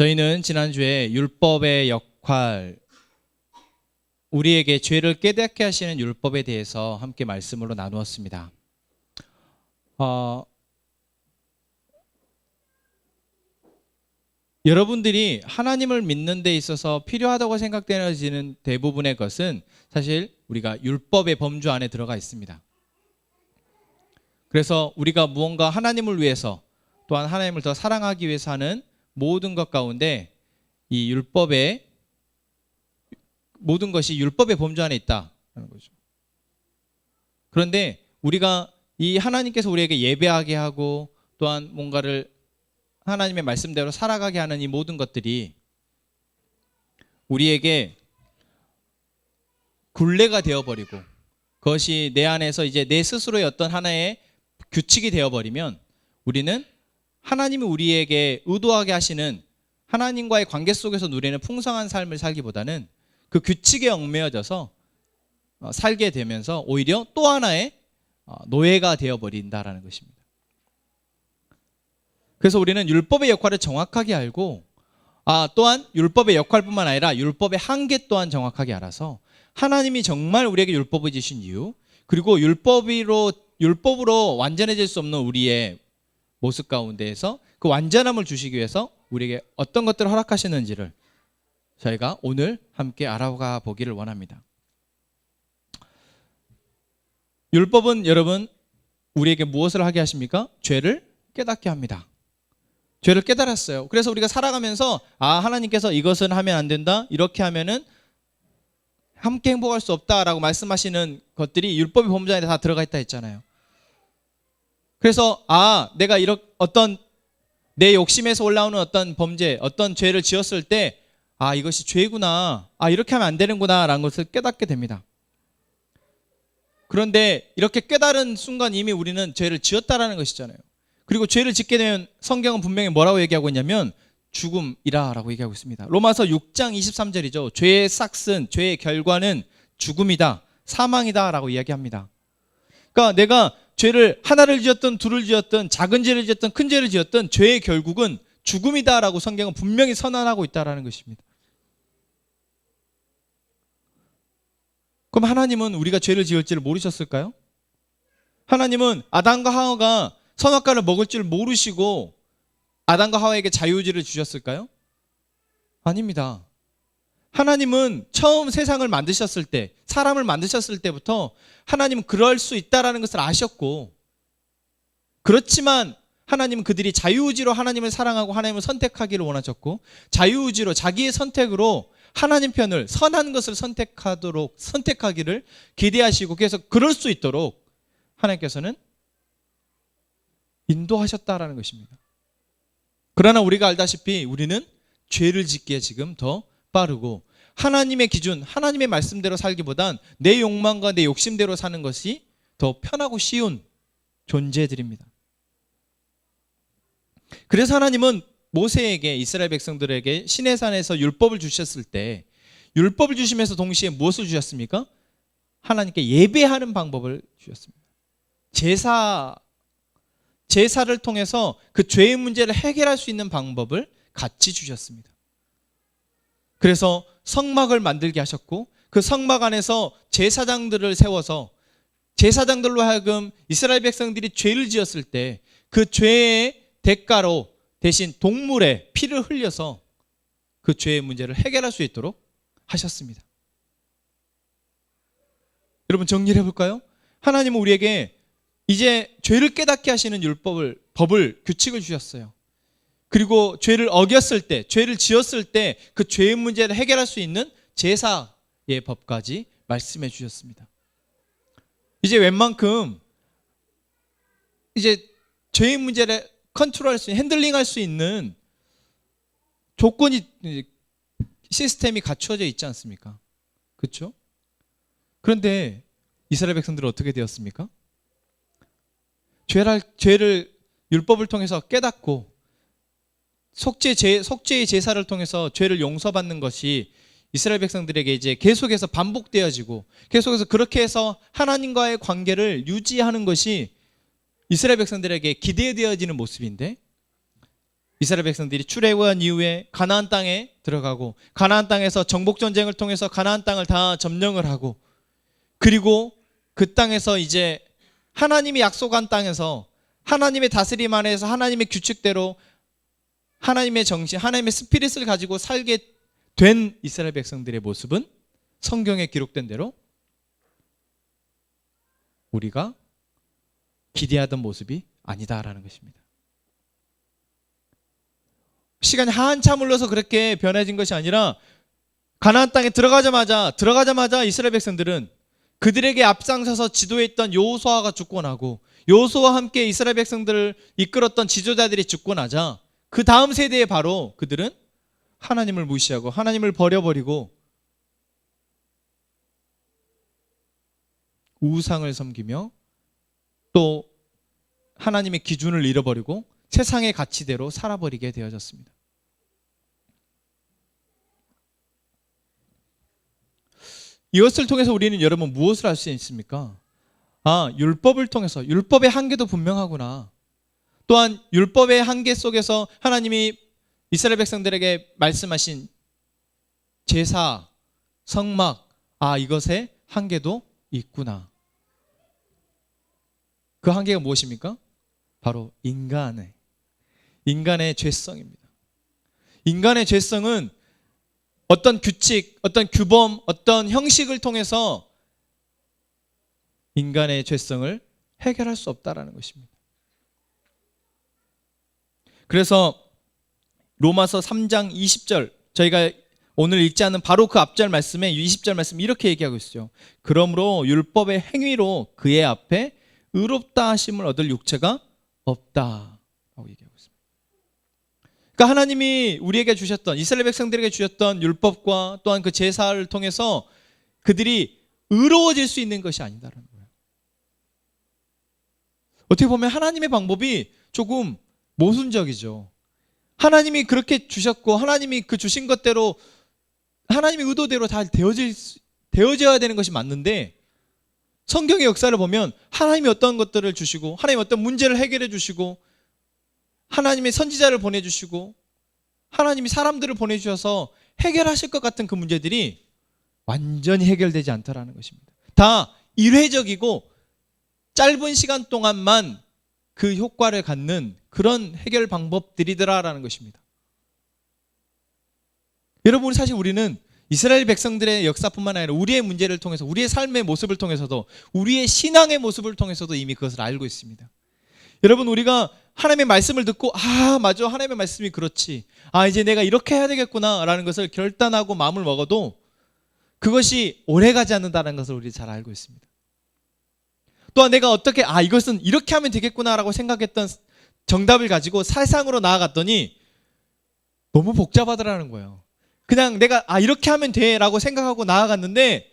저희는 지난주에 율법의 역할, 우리에게 죄를 깨닫게 하시는 율법에 대해서 함께 말씀으로 나누었습니다. 어, 여러분들이 하나님을 믿는 데 있어서 필요하다고 생각되어지는 대부분의 것은 사실 우리가 율법의 범주 안에 들어가 있습니다. 그래서 우리가 무언가 하나님을 위해서 또한 하나님을 더 사랑하기 위해서 하는 모든 것 가운데 이 율법의 모든 것이 율법의 범주 안에 있다는 거죠. 그런데 우리가 이 하나님께서 우리에게 예배하게 하고 또한 뭔가를 하나님의 말씀대로 살아가게 하는 이 모든 것들이 우리에게 굴레가 되어버리고 그것이 내 안에서 이제 내 스스로의 어떤 하나의 규칙이 되어버리면 우리는 하나님이 우리에게 의도하게 하시는 하나님과의 관계 속에서 누리는 풍성한 삶을 살기보다는 그 규칙에 얽매여져서 어, 살게 되면서 오히려 또 하나의 어, 노예가 되어버린다라는 것입니다. 그래서 우리는 율법의 역할을 정확하게 알고 아 또한 율법의 역할뿐만 아니라 율법의 한계 또한 정확하게 알아서 하나님이 정말 우리에게 율법을 주신 이유 그리고 율법으로 율법으로 완전해질 수 없는 우리의 모습 가운데에서 그 완전함을 주시기 위해서 우리에게 어떤 것들을 허락하시는지를 저희가 오늘 함께 알아가 보기를 원합니다. 율법은 여러분 우리에게 무엇을 하게 하십니까? 죄를 깨닫게 합니다. 죄를 깨달았어요. 그래서 우리가 살아가면서 아 하나님께서 이것은 하면 안 된다. 이렇게 하면은 함께 행복할 수 없다라고 말씀하시는 것들이 율법의 범주 안에 다 들어가 있다 했잖아요. 그래서 아 내가 이런 어떤 내 욕심에서 올라오는 어떤 범죄, 어떤 죄를 지었을 때 아 이것이 죄구나. 아 이렇게 하면 안 되는구나 라는 것을 깨닫게 됩니다. 그런데 이렇게 깨달은 순간 이미 우리는 죄를 지었다라는 것이잖아요. 그리고 죄를 짓게 되면 성경은 분명히 뭐라고 얘기하고 있냐면 죽음이라 라고 얘기하고 있습니다. 로마서 6장 23절이죠. 죄의 싹슨, 죄의 결과는 죽음이다, 사망이다 라고 이야기합니다. 그러니까 내가 죄를 하나를 지었든 둘을 지었든 작은 죄를 지었든 큰 죄를 지었든 죄의 결국은 죽음이다라고 성경은 분명히 선언하고 있다라는 것입니다. 그럼 하나님은 우리가 죄를 지을지를 모르셨을까요? 하나님은 아담과 하와가 선악과를 먹을 줄 모르시고 아담과 하와에게 자유의지를 주셨을까요? 아닙니다. 하나님은 처음 세상을 만드셨을 때, 사람을 만드셨을 때부터 하나님은 그럴 수 있다라는 것을 아셨고, 그렇지만 하나님은 그들이 자유의지로 하나님을 사랑하고 하나님을 선택하기를 원하셨고, 자유의지로 자기의 선택으로 하나님 편을 선한 것을 선택하도록 선택하기를 기대하시고 그래서 그럴 수 있도록 하나님께서는 인도하셨다라는 것입니다. 그러나 우리가 알다시피 우리는 죄를 짓기에 지금 더 빠르고 하나님의 기준, 하나님의 말씀대로 살기보단 내 욕망과 내 욕심대로 사는 것이 더 편하고 쉬운 존재들입니다. 그래서 하나님은 모세에게 이스라엘 백성들에게 시내 산에서 율법을 주셨을 때 율법을 주시면서 동시에 무엇을 주셨습니까? 하나님께 예배하는 방법을 주셨습니다. 제사 제사를 통해서 그 죄의 문제를 해결할 수 있는 방법을 같이 주셨습니다. 그래서 성막을 만들게 하셨고 그 성막 안에서 제사장들을 세워서 제사장들로 하여금 이스라엘 백성들이 죄를 지었을 때 그 죄의 대가로 대신 동물의 피를 흘려서 그 죄의 문제를 해결할 수 있도록 하셨습니다. 여러분 정리를 해볼까요? 하나님은 우리에게 이제 죄를 깨닫게 하시는 율법을 법을 규칙을 주셨어요. 그리고 죄를 어겼을 때, 죄를 지었을 때 그 죄의 문제를 해결할 수 있는 제사의 법까지 말씀해 주셨습니다. 이제 웬만큼 이제 죄의 문제를 컨트롤할 수 핸들링할 수 있는 조건이 시스템이 갖추어져 있지 않습니까? 그렇죠? 그런데 이스라엘 백성들은 어떻게 되었습니까? 죄를, 죄를 율법을 통해서 깨닫고 속죄 제, 속죄의 제사를 통해서 죄를 용서받는 것이 이스라엘 백성들에게 이제 계속해서 반복되어지고 계속해서 그렇게 해서 하나님과의 관계를 유지하는 것이 이스라엘 백성들에게 기대되어지는 모습인데 이스라엘 백성들이 출애굽한 이후에 가나안 땅에 들어가고 가나안 땅에서 정복 전쟁을 통해서 가나안 땅을 다 점령을 하고 그리고 그 땅에서 이제 하나님이 약속한 땅에서 하나님의 다스림 안에서 하나님의 규칙대로 하나님의 정신, 하나님의 스피릿을 가지고 살게 된 이스라엘 백성들의 모습은 성경에 기록된 대로 우리가 기대하던 모습이 아니다라는 것입니다. 시간이 한참 흘러서 그렇게 변해진 것이 아니라 가나안 땅에 들어가자마자 들어가자마자 이스라엘 백성들은 그들에게 앞장서서 지도했던 여호수아가 죽고 나고 여호수아와 함께 이스라엘 백성들을 이끌었던 지도자들이 죽고 나자 그 다음 세대에 바로 그들은 하나님을 무시하고 하나님을 버려버리고 우상을 섬기며 또 하나님의 기준을 잃어버리고 세상의 가치대로 살아버리게 되어졌습니다. 이것을 통해서 우리는 여러분 무엇을 할수 있습니까? 아, 율법을 통해서 율법의 한계도 분명하구나. 또한 율법의 한계 속에서 하나님이 이스라엘 백성들에게 말씀하신 제사, 성막, 아, 이것의 한계도 있구나. 그 한계가 무엇입니까? 바로 인간의 인간의 죄성입니다. 인간의 죄성은 어떤 규칙, 어떤 규범, 어떤 형식을 통해서 인간의 죄성을 해결할 수 없다라는 것입니다. 그래서 로마서 3장 20절 저희가 오늘 읽지 않은 바로 그 앞절 말씀에 20절 말씀 이렇게 얘기하고 있어요. 그러므로 율법의 행위로 그의 앞에 의롭다 하심을 얻을 육체가 없다라고 얘기하고 있습니다. 그러니까 하나님이 우리에게 주셨던 이스라엘 백성들에게 주셨던 율법과 또한 그 제사를 통해서 그들이 의로워질 수 있는 것이 아니다라는 거예요. 어떻게 보면 하나님의 방법이 조금 모순적이죠. 하나님이 그렇게 주셨고 하나님이 그 주신 것대로 하나님의 의도대로 다 되어질 되어져야 되는 것이 맞는데 성경의 역사를 보면 하나님이 어떤 것들을 주시고 하나님이 어떤 문제를 해결해 주시고 하나님의 선지자를 보내 주시고 하나님이 사람들을 보내 주셔서 해결하실 것 같은 그 문제들이 완전히 해결되지 않더라는 것입니다. 다 일회적이고 짧은 시간 동안만 그 효과를 갖는 그런 해결 방법들이더라라는 것입니다. 여러분 사실 우리는 이스라엘 백성들의 역사뿐만 아니라 우리의 문제를 통해서 우리의 삶의 모습을 통해서도 우리의 신앙의 모습을 통해서도 이미 그것을 알고 있습니다. 여러분 우리가 하나님의 말씀을 듣고 아 맞아 하나님의 말씀이 그렇지 아 이제 내가 이렇게 해야 되겠구나라는 것을 결단하고 마음을 먹어도 그것이 오래 가지 않는다는 것을 우리 잘 알고 있습니다. 또한 내가 어떻게 아 이것은 이렇게 하면 되겠구나라고 생각했던 정답을 가지고 세상으로 나아갔더니 너무 복잡하더라는 거예요. 그냥 내가 아 이렇게 하면 돼라고 생각하고 나아갔는데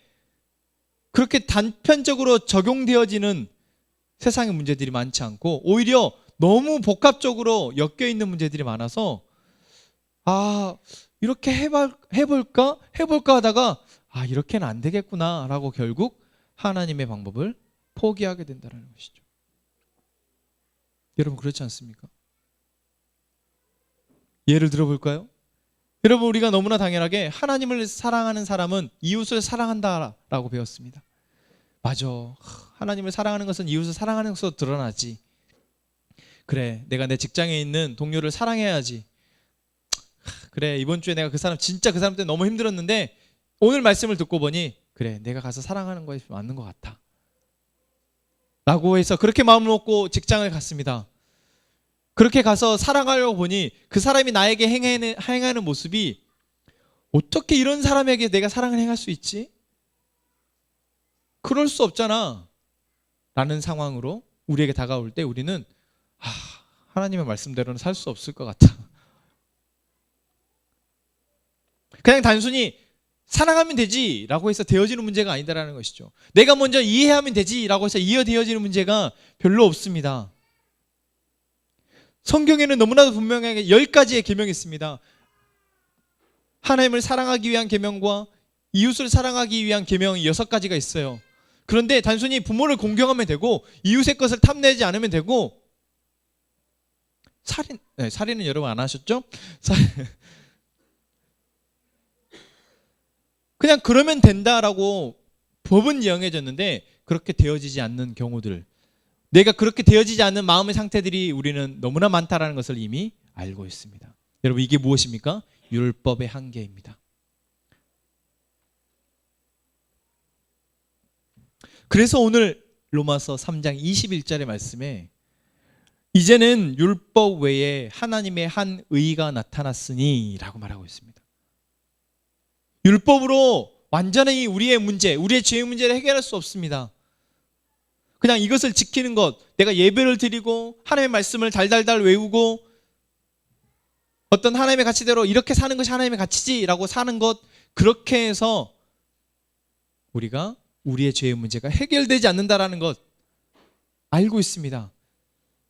그렇게 단편적으로 적용되어지는 세상의 문제들이 많지 않고 오히려 너무 복합적으로 엮여 있는 문제들이 많아서 아 이렇게 해볼, 해볼까 해볼까 하다가 아 이렇게는 안 되겠구나라고 결국 하나님의 방법을 포기하게 된다는 것이죠. 여러분 그렇지 않습니까? 예를 들어볼까요? 여러분 우리가 너무나 당연하게 하나님을 사랑하는 사람은 이웃을 사랑한다라고 배웠습니다. 맞아. 하나님을 사랑하는 것은 이웃을 사랑하는 것으로 드러나지. 그래, 내가 내 직장에 있는 동료를 사랑해야지. 그래, 이번 주에 내가 그 사람 진짜 그 사람 때문에 너무 힘들었는데 오늘 말씀을 듣고 보니 그래, 내가 가서 사랑하는 것이 맞는 것 같아. 라고 해서 그렇게 마음을 먹고 직장을 갔습니다. 그렇게 가서 사랑하려고 보니 그 사람이 나에게 행하는, 행하는 모습이 어떻게 이런 사람에게 내가 사랑을 행할 수 있지? 그럴 수 없잖아. 라는 상황으로 우리에게 다가올 때 우리는 아, 하나님의 말씀대로는 살 수 없을 것 같아. 그냥 단순히 사랑하면 되지 라고 해서 되어지는 문제가 아니다라는 것이죠. 내가 먼저 이해하면 되지 라고 해서 이어되어지는 문제가 별로 없습니다. 성경에는 너무나도 분명하게 열 가지의 계명이 있습니다. 하나님을 사랑하기 위한 계명과 이웃을 사랑하기 위한 계명이 여섯 가지가 있어요. 그런데 단순히 부모를 공경하면 되고 이웃의 것을 탐내지 않으면 되고 살인 네, 살인은 여러분 안 하셨죠? 살- 그냥 그러면 된다라고 법은 정해졌는데 그렇게 되어지지 않는 경우들 내가 그렇게 되어지지 않는 마음의 상태들이 우리는 너무나 많다라는 것을 이미 알고 있습니다. 여러분 이게 무엇입니까? 율법의 한계입니다. 그래서 오늘 로마서 3장 21절의 말씀에 이제는 율법 외에 하나님의 한 의가 나타났으니라고 말하고 있습니다. 율법으로 완전히 우리의 문제, 우리의 죄의 문제를 해결할 수 없습니다. 그냥 이것을 지키는 것, 내가 예배를 드리고 하나님의 말씀을 달달달 외우고 어떤 하나님의 가치대로 이렇게 사는 것이 하나님의 가치지라고 사는 것 그렇게 해서 우리가 우리의 죄의 문제가 해결되지 않는다라는 것 알고 있습니다.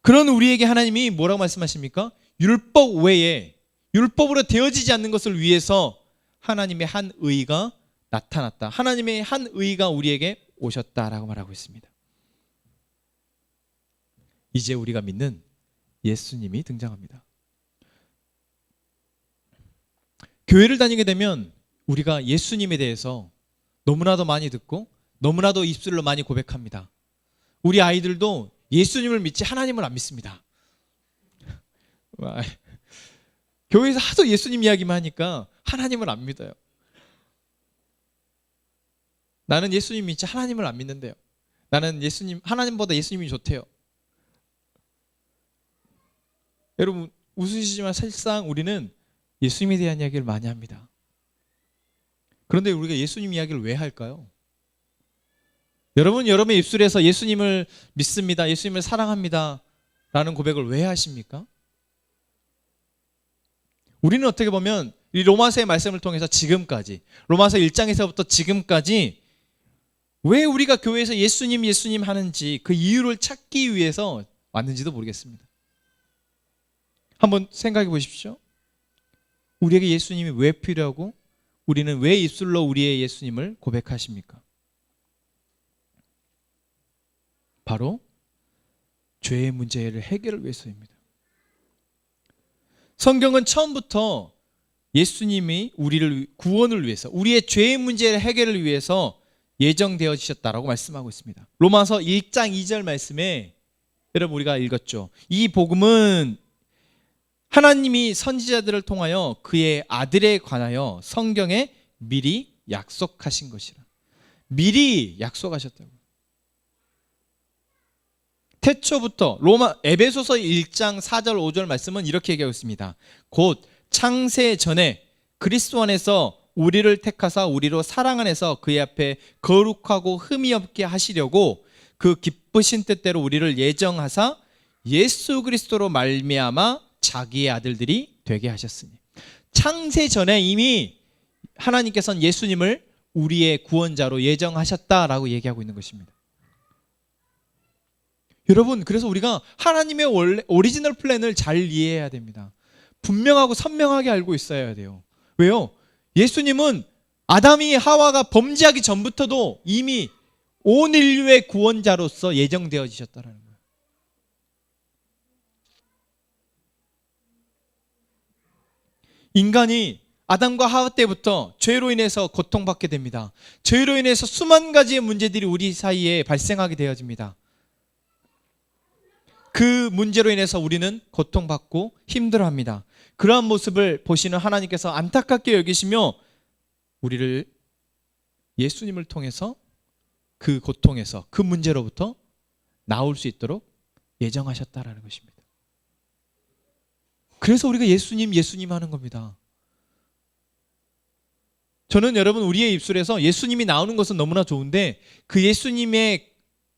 그런 우리에게 하나님이 뭐라고 말씀하십니까? 율법 외에 율법으로 되어지지 않는 것을 위해서 하나님의 한 의가 나타났다. 하나님의 한 의가 우리에게 오셨다라고 말하고 있습니다. 이제 우리가 믿는 예수님이 등장합니다. 교회를 다니게 되면 우리가 예수님에 대해서 너무나도 많이 듣고 너무나도 입술로 많이 고백합니다. 우리 아이들도 예수님을 믿지 하나님을 안 믿습니다. 와, 교회에서 하도 예수님 이야기만 하니까 하나님을 안 믿어요. 나는 예수님 믿지 하나님을 안 믿는데요. 나는 예수님 하나님보다 예수님이 좋대요. 여러분 웃으시지만 사실상 우리는 예수님에 대한 이야기를 많이 합니다. 그런데 우리가 예수님 이야기를 왜 할까요? 여러분 여러분의 입술에서 예수님을 믿습니다. 예수님을 사랑합니다. 라는 고백을 왜 하십니까? 우리는 어떻게 보면 이 로마서의 말씀을 통해서 지금까지 로마서 1장에서부터 지금까지 왜 우리가 교회에서 예수님 예수님 하는지 그 이유를 찾기 위해서 왔는지도 모르겠습니다. 한번 생각해 보십시오. 우리에게 예수님이 왜 필요하고 우리는 왜 입술로 우리의 예수님을 고백하십니까? 바로 죄의 문제를 해결을 위해서입니다. 성경은 처음부터 예수님이 우리를 구원을 위해서 우리의 죄의 문제를 해결을 위해서 예정되어지셨다라고 말씀하고 있습니다. 로마서 1장 2절 말씀에 여러분 우리가 읽었죠. 이 복음은 하나님이 선지자들을 통하여 그의 아들에 관하여 성경에 미리 약속하신 것이라. 미리 약속하셨다고. 태초부터 로마 에베소서 1장 4절 5절 말씀은 이렇게 얘기하고 있습니다. 곧 창세 전에 그리스도 안에서 우리를 택하사 우리로 사랑 안에서 그의 앞에 거룩하고 흠이 없게 하시려고 그 기쁘신 뜻대로 우리를 예정하사 예수 그리스도로 말미암아 자기의 아들들이 되게 하셨으니 창세 전에 이미 하나님께서는 예수님을 우리의 구원자로 예정하셨다라고 얘기하고 있는 것입니다. 여러분, 그래서 우리가 하나님의 원래 오리지널 플랜을 잘 이해해야 됩니다. 분명하고 선명하게 알고 있어야 돼요. 왜요? 예수님은 아담이 하와가 범죄하기 전부터도 이미 온 인류의 구원자로서 예정되어지셨다라는 거예요. 인간이 아담과 하와 때부터 죄로 인해서 고통받게 됩니다. 죄로 인해서 수만 가지의 문제들이 우리 사이에 발생하게 되어집니다. 그 문제로 인해서 우리는 고통받고 힘들어합니다. 그러한 모습을 보시는 하나님께서 안타깝게 여기시며 우리를 예수님을 통해서 그 고통에서 그 문제로부터 나올 수 있도록 예정하셨다라는 것입니다. 그래서 우리가 예수님 예수님 하는 겁니다. 저는 여러분 우리의 입술에서 예수님이 나오는 것은 너무나 좋은데 그 예수님의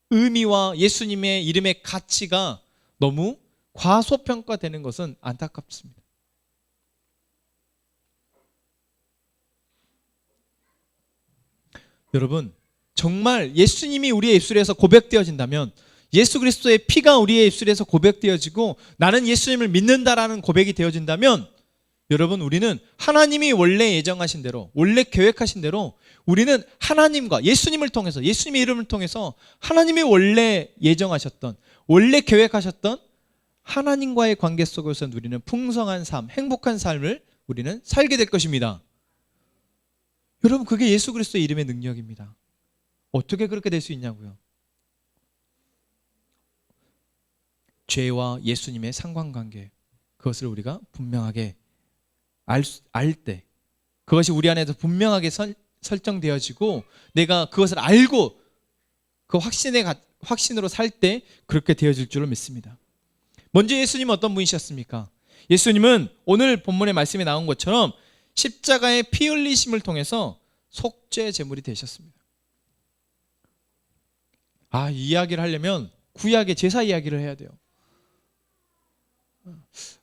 의미와 예수님의 이름의 가치가 너무 과소평가되는 것은 안타깝습니다. 여러분, 정말 예수님이 우리의 입술에서 고백되어진다면 예수 그리스도의 피가 우리의 입술에서 고백되어지고 나는 예수님을 믿는다라는 고백이 되어진다면 여러분 우리는 하나님이 원래 예정하신 대로 원래 계획하신 대로 우리는 하나님과 예수님을 통해서 예수님의 이름을 통해서 하나님이 원래 예정하셨던 원래 계획하셨던 하나님과의 관계 속에서 누리는 풍성한 삶, 행복한 삶을 우리는 살게 될 것입니다. 여러분 그게 예수 그리스도의 이름의 능력입니다. 어떻게 그렇게 될 수 있냐고요? 죄와 예수님의 상관관계 그것을 우리가 분명하게 알때 그것이 우리 안에서 분명하게 설, 설정되어지고 내가 그것을 알고 그 확신에 가- 확신으로 살 때 그렇게 되어질 줄을 믿습니다. 먼저 예수님은 어떤 분이셨습니까? 예수님은 오늘 본문의 말씀에 나온 것처럼 십자가의 피 흘리심을 통해서 속죄 제물이 되셨습니다. 아, 이 이야기를 하려면 구약의 제사 이야기를 해야 돼요.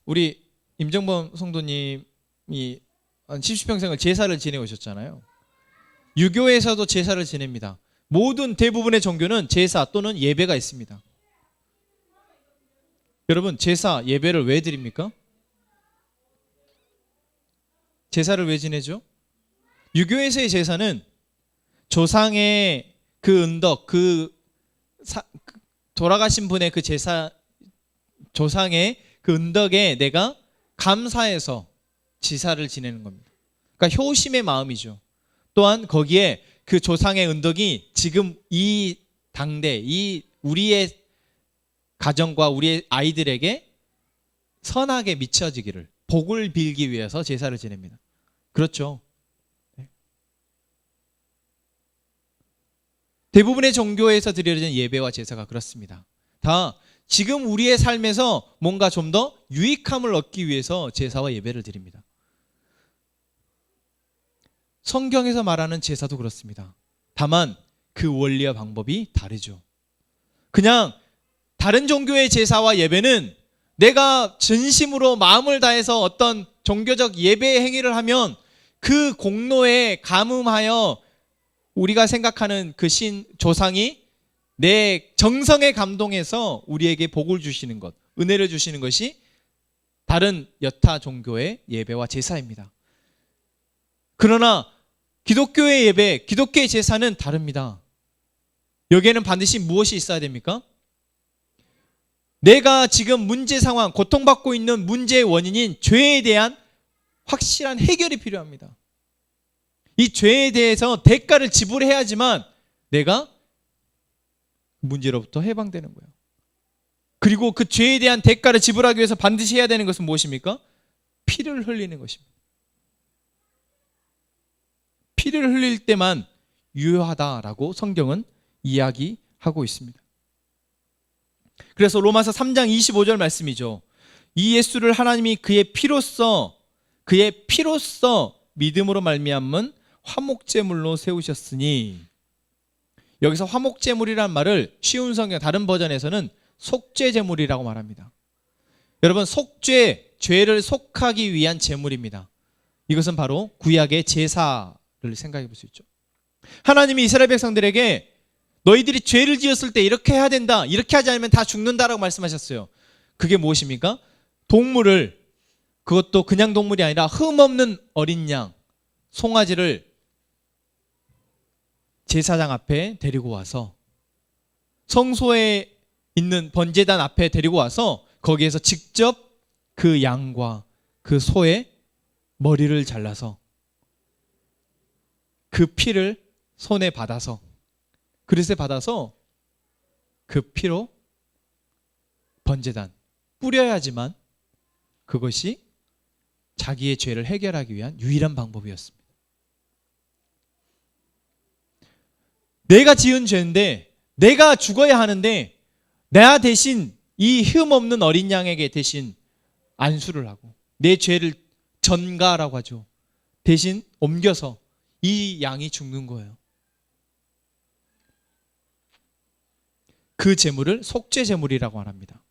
우리 임정범 성도님이 한 70평생을 제사를 지내 오셨잖아요. 유교에서도 제사를 지냅니다. 모든 대부분의 종교는 제사 또는 예배가 있습니다. 여러분, 제사, 예배를 왜 드립니까? 제사를 왜 지내죠? 유교에서의 제사는 조상의 그 은덕, 그 사- 그 돌아가신 분의 그 제사, 조상의 그 은덕에 내가 감사해서 지사를 지내는 겁니다. 그러니까 효심의 마음이죠. 또한 거기에 그 조상의 은덕이 지금 이 당대, 이 우리의 가정과 우리의 아이들에게 선하게 미쳐지기를 복을 빌기 위해서 제사를 지냅니다. 그렇죠. 네. 대부분의 종교에서 드려지는 예배와 제사가 그렇습니다. 다 지금 우리의 삶에서 뭔가 좀 더 유익함을 얻기 위해서 제사와 예배를 드립니다. 성경에서 말하는 제사도 그렇습니다. 다만 그 원리와 방법이 다르죠. 그냥 다른 종교의 제사와 예배는 내가 진심으로 마음을 다해서 어떤 종교적 예배 행위를 하면 그 공로에 감음하여 우리가 생각하는 그 신 조상이 내 정성에 감동해서 우리에게 복을 주시는 것, 은혜를 주시는 것이 다른 여타 종교의 예배와 제사입니다. 그러나 기독교의 예배, 기독교의 제사는 다릅니다. 여기에는 반드시 무엇이 있어야 됩니까? 내가 지금 문제 상황, 고통받고 있는 문제의 원인인 죄에 대한 확실한 해결이 필요합니다. 이 죄에 대해서 대가를 지불해야지만 내가 문제로부터 해방되는 거예요. 그리고 그 죄에 대한 대가를 지불하기 위해서 반드시 해야 되는 것은 무엇입니까? 피를 흘리는 것입니다. 피를 흘릴 때만 유효하다라고 성경은 이야기하고 있습니다. 그래서 로마서 3장 25절 말씀이죠. 이 예수를 하나님이 그의 피로써 그의 피로써 믿음으로 말미암은 화목제물로 세우셨으니 여기서 화목제물이란 말을 쉬운 성경 다른 버전에서는 속죄제물이라고 말합니다. 여러분 속죄 죄를 속하기 위한 제물입니다. 이것은 바로 구약의 제사를 생각해 볼 수 있죠. 하나님이 이스라엘 백성들에게 너희들이 죄를 지었을 때 이렇게 해야 된다. 이렇게 하지 않으면 다 죽는다라고 말씀하셨어요. 그게 무엇입니까? 동물을 그것도 그냥 동물이 아니라 흠 없는 어린 양, 송아지를 제사장 앞에 데리고 와서 성소에 있는 번제단 앞에 데리고 와서 거기에서 직접 그 양과 그 소의 머리를 잘라서 그 피를 손에 받아서 그릇에 받아서 그 피로 번제단 뿌려야지만 그것이 자기의 죄를 해결하기 위한 유일한 방법이었습니다. 내가 지은 죄인데 내가 죽어야 하는데 나 대신 이 흠 없는 어린 양에게 대신 안수를 하고 내 죄를 전가라고 하죠. 대신 옮겨서 이 양이 죽는 거예요. 그 제물을 속죄 제물이라고 말합니다.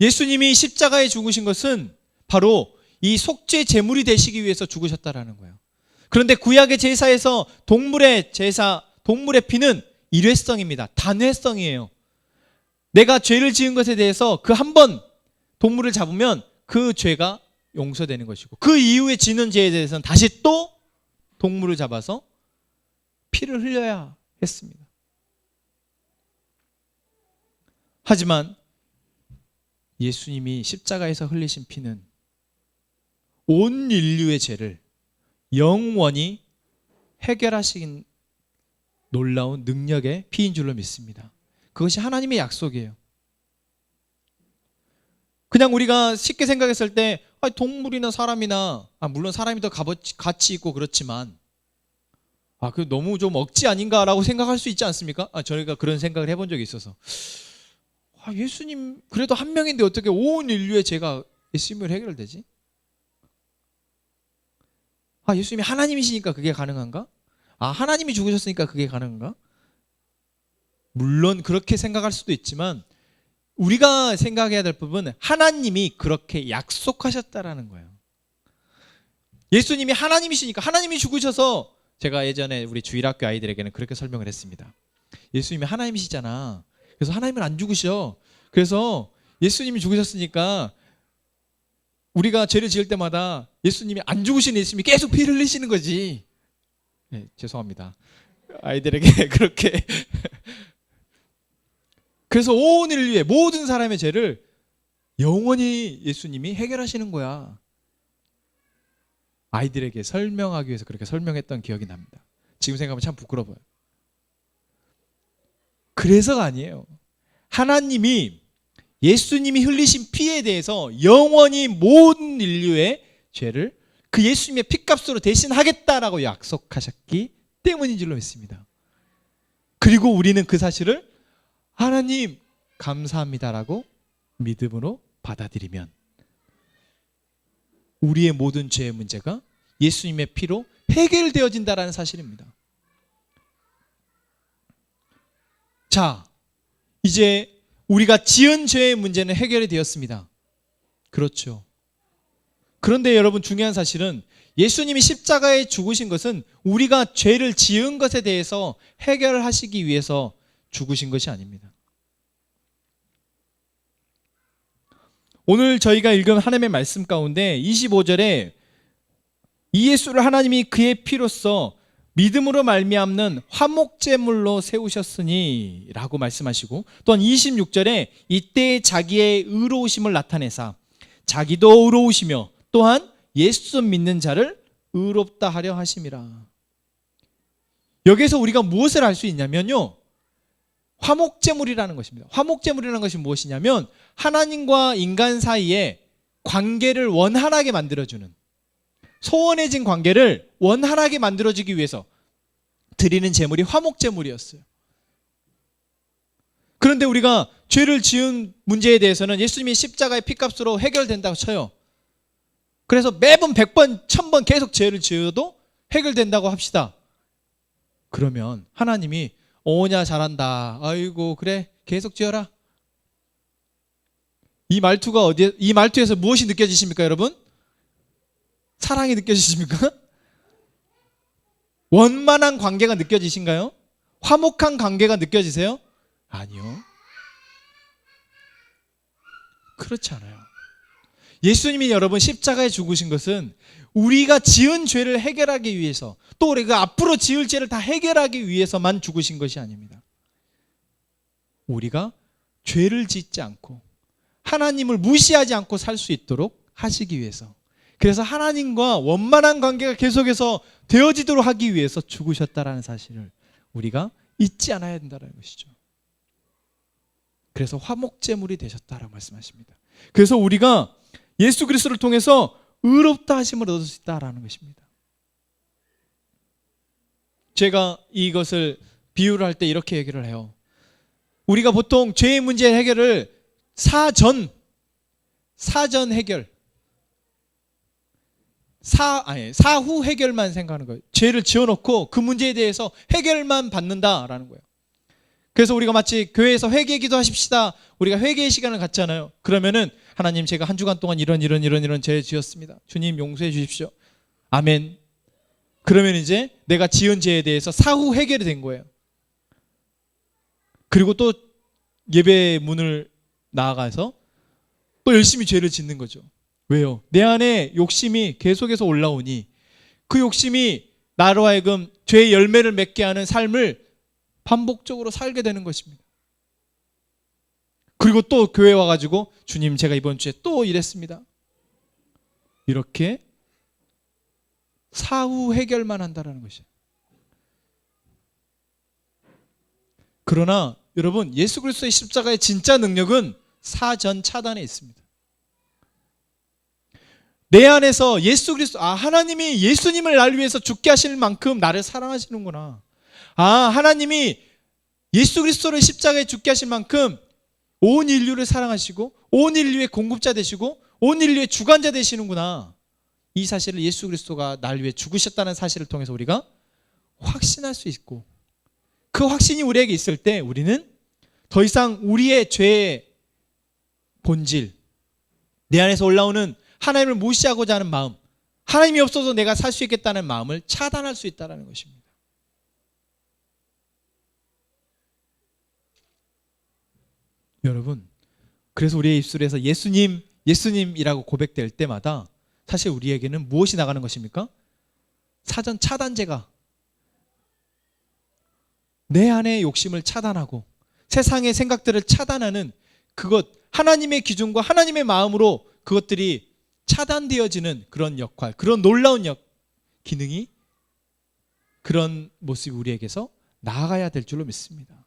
예수님이 십자가에 죽으신 것은 바로 이 속죄 제물이 되시기 위해서 죽으셨다라는 거예요. 그런데 구약의 제사에서 동물의 제사, 동물의 피는 일회성입니다. 단회성이에요. 내가 죄를 지은 것에 대해서 그 한 번 동물을 잡으면 그 죄가 용서되는 것이고 그 이후에 지는 죄에 대해서는 다시 또 동물을 잡아서 피를 흘려야 했습니다. 하지만 예수님이 십자가에서 흘리신 피는 온 인류의 죄를 영원히 해결하신 놀라운 능력의 피인 줄로 믿습니다. 그것이 하나님의 약속이에요. 그냥 우리가 쉽게 생각했을 때 아, 동물이나 사람이나 아, 물론 사람이 더 값어치- 가치 있고 그렇지만 아, 그 너무 좀 억지 아닌가라고 생각할 수 있지 않습니까? 아, 저희가 그런 생각을 해본 적이 있어서 아, 예수님 그래도 한 명인데 어떻게 온 인류의 죄가 예수님을 해결되지? 아, 예수님이 하나님이시니까 그게 가능한가? 아, 하나님이 죽으셨으니까 그게 가능한가? 물론 그렇게 생각할 수도 있지만 우리가 생각해야 될 부분은 하나님이 그렇게 약속하셨다라는 거예요. 예수님이 하나님이시니까 하나님이 죽으셔서 제가 예전에 우리 주일학교 아이들에게는 그렇게 설명을 했습니다. 예수님이 하나님이시잖아. 그래서 하나님은 안 죽으셔. 그래서 예수님이 죽으셨으니까 우리가 죄를 지을 때마다 예수님이 안 죽으신 예수님이 계속 피를 흘리시는 거지. 네, 죄송합니다. 아이들에게 그렇게 그래서 온 인류의 모든 사람의 죄를 영원히 예수님이 해결하시는 거야. 아이들에게 설명하기 위해서 그렇게 설명했던 기억이 납니다. 지금 생각하면 참 부끄러워요. 그래서가 아니에요. 하나님이 예수님이 흘리신 피에 대해서 영원히 모든 인류의 죄를 그 예수님의 피값으로 대신하겠다라고 약속하셨기 때문인 줄로 믿습니다. 그리고 우리는 그 사실을 하나님 감사합니다라고 믿음으로 받아들이면 우리의 모든 죄의 문제가 예수님의 피로 해결되어진다라는 사실입니다. 자, 이제 우리가 지은 죄의 문제는 해결이 되었습니다. 그렇죠. 그런데 여러분 중요한 사실은 예수님이 십자가에 죽으신 것은 우리가 죄를 지은 것에 대해서 해결하시기 위해서 죽으신 것이 아닙니다. 오늘 저희가 읽은 하나님의 말씀 가운데 25절에 이 예수를 하나님이 그의 피로써 믿음으로 말미암는 화목제물로 세우셨으니라고 말씀하시고 또한 26절에 이때 자기의 의로우심을 나타내사 자기도 의로우시며 또한 예수 믿는 자를 의롭다 하려 하심이라. 여기서 우리가 무엇을 알 수 있냐면요. 화목제물이라는 것입니다. 화목제물이라는 것이 무엇이냐면 하나님과 인간 사이에 관계를 원활하게 만들어주는 소원해진 관계를 원활하게 만들어주기 위해서 드리는 제물이 화목제물이었어요. 그런데 우리가 죄를 지은 문제에 대해서는 예수님이 십자가의 피값으로 해결된다고 쳐요. 그래서 매번 100번, 1000번 계속 죄를 지어도 해결된다고 합시다. 그러면 하나님이 오냐 잘한다. 아이고 그래 계속 지어라. 이 말투가 어디 이 말투에서 무엇이 느껴지십니까, 여러분? 사랑이 느껴지십니까? 원만한 관계가 느껴지신가요? 화목한 관계가 느껴지세요? 아니요. 그렇지 않아요. 예수님이 여러분 십자가에 죽으신 것은 우리가 지은 죄를 해결하기 위해서 또 우리가 앞으로 지을 죄를 다 해결하기 위해서만 죽으신 것이 아닙니다. 우리가 죄를 짓지 않고 하나님을 무시하지 않고 살 수 있도록 하시기 위해서 그래서 하나님과 원만한 관계가 계속해서 되어지도록 하기 위해서 죽으셨다라는 사실을 우리가 잊지 않아야 된다는 것이죠. 그래서 화목제물이 되셨다라고 말씀하십니다. 그래서 우리가 예수 그리스도를 통해서 의롭다 하심을 얻을 수 있다라는 것입니다. 제가 이것을 비유를 할 때 이렇게 얘기를 해요. 우리가 보통 죄의 문제 해결을 사전 사전 해결 사 아니 사후 해결만 생각하는 거예요. 죄를 지어놓고 그 문제에 대해서 해결만 받는다라는 거예요. 그래서 우리가 마치 교회에서 회개 기도 하십시다. 우리가 회개의 시간을 갖잖아요. 그러면은 하나님 제가 한 주간 동안 이런 이런 이런 이런 죄 지었습니다. 주님 용서해 주십시오. 아멘. 그러면 이제 내가 지은 죄에 대해서 사후 해결이 된 거예요. 그리고 또 예배 문을 나아가서 또 열심히 죄를 짓는 거죠. 왜요? 내 안에 욕심이 계속해서 올라오니 그 욕심이 나로 하여금 죄의 열매를 맺게 하는 삶을 반복적으로 살게 되는 것입니다. 그리고 또 교회 와가지고 주님 제가 이번 주에 또 이랬습니다. 이렇게 사후 해결만 한다라는 것이에요. 그러나 여러분 예수 그리스도의 십자가의 진짜 능력은 사전 차단에 있습니다. 내 안에서 예수 그리스도 아 하나님이 예수님을 날 위해서 죽게 하실 만큼 나를 사랑하시는구나. 아 하나님이 예수 그리스도를 십자가에 죽게 하실 만큼 온 인류를 사랑하시고 온 인류의 공급자 되시고 온 인류의 주관자 되시는구나. 이 사실을 예수 그리스도가 날 위해 죽으셨다는 사실을 통해서 우리가 확신할 수 있고 그 확신이 우리에게 있을 때 우리는 더 이상 우리의 죄의 본질 내 안에서 올라오는 하나님을 무시하고자 하는 마음 하나님이 없어서 내가 살 수 있겠다는 마음을 차단할 수 있다는 것입니다. 여러분 그래서 우리의 입술에서 예수님 예수님이라고 고백될 때마다 사실 우리에게는 무엇이 나가는 것입니까? 사전 차단제가 내 안의 욕심을 차단하고 세상의 생각들을 차단하는 그것 하나님의 기준과 하나님의 마음으로 그것들이 차단되어지는 그런 역할, 그런 놀라운 역 기능이 그런 모습이 우리에게서 나아가야 될 줄로 믿습니다.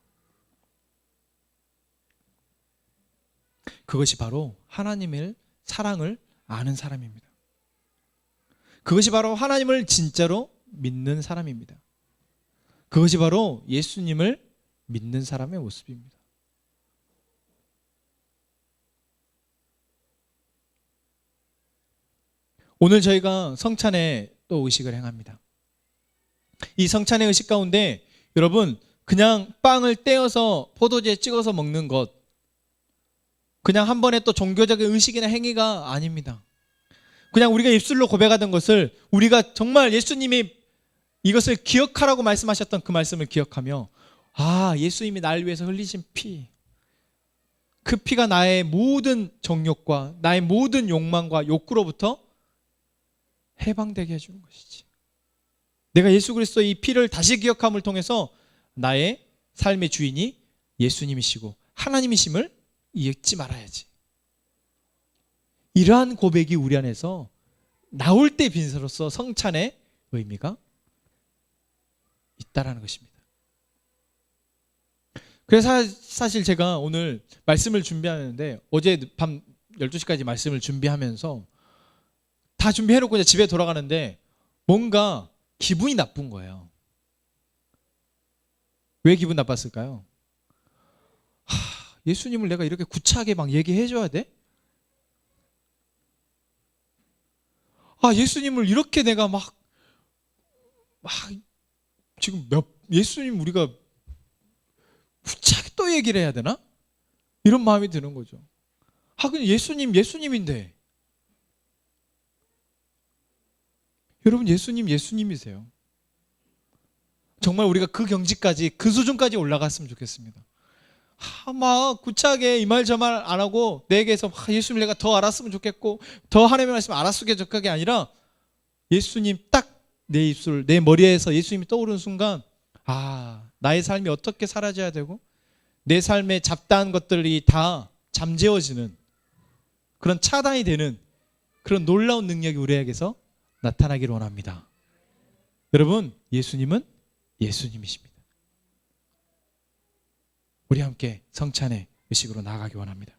그것이 바로 하나님의 사랑을 아는 사람입니다. 그것이 바로 하나님을 진짜로 믿는 사람입니다. 그것이 바로 예수님을 믿는 사람의 모습입니다. 오늘 저희가 성찬의 또 의식을 행합니다. 이 성찬의 의식 가운데 여러분 그냥 빵을 떼어서 포도주에 찍어서 먹는 것 그냥 한 번에 또 종교적인 의식이나 행위가 아닙니다. 그냥 우리가 입술로 고백하던 것을 우리가 정말 예수님이 이것을 기억하라고 말씀하셨던 그 말씀을 기억하며 아 예수님이 날 위해서 흘리신 피. 그 피가 나의 모든 정욕과 나의 모든 욕망과 욕구로부터 해방되게 해주는 것이지. 내가 예수 그리스도 이 피를 다시 기억함을 통해서 나의 삶의 주인이 예수님이시고 하나님이심을 잊지 말아야지. 이러한 고백이 우리 안에서 나올 때 빈서로서 성찬의 의미가 있다라는 것입니다. 그래서 사실 제가 오늘 말씀을 준비하는데 어제 밤 12시까지 말씀을 준비하면서 다 준비해놓고 이제 집에 돌아가는데 뭔가 기분이 나쁜 거예요. 왜 기분 나빴을까요? 하, 예수님을 내가 이렇게 구차하게 막 얘기해 줘야 돼? 아, 예수님을 이렇게 내가 막, 막, 지금 몇, 예수님 우리가 구차하게 또 얘기를 해야 되나? 이런 마음이 드는 거죠. 아, 근데 예수님, 예수님인데. 여러분, 예수님, 예수님이세요. 정말 우리가 그 경지까지, 그 수준까지 올라갔으면 좋겠습니다. 아, 막 구차하게 이 말 저 말 안 하고 내게서 아, 예수님 내가 더 알았으면 좋겠고 더 하나님의 말씀 알았으면 좋겠게 게 아니라 예수님 딱 내 입술 내 머리에서 예수님이 떠오르는 순간 아 나의 삶이 어떻게 사라져야 되고 내 삶의 잡다한 것들이 다 잠재워지는 그런 차단이 되는 그런 놀라운 능력이 우리에게서 나타나기를 원합니다. 여러분 예수님은 예수님이십니다. 우리 함께 성찬의 의식으로 나아가기 원합니다.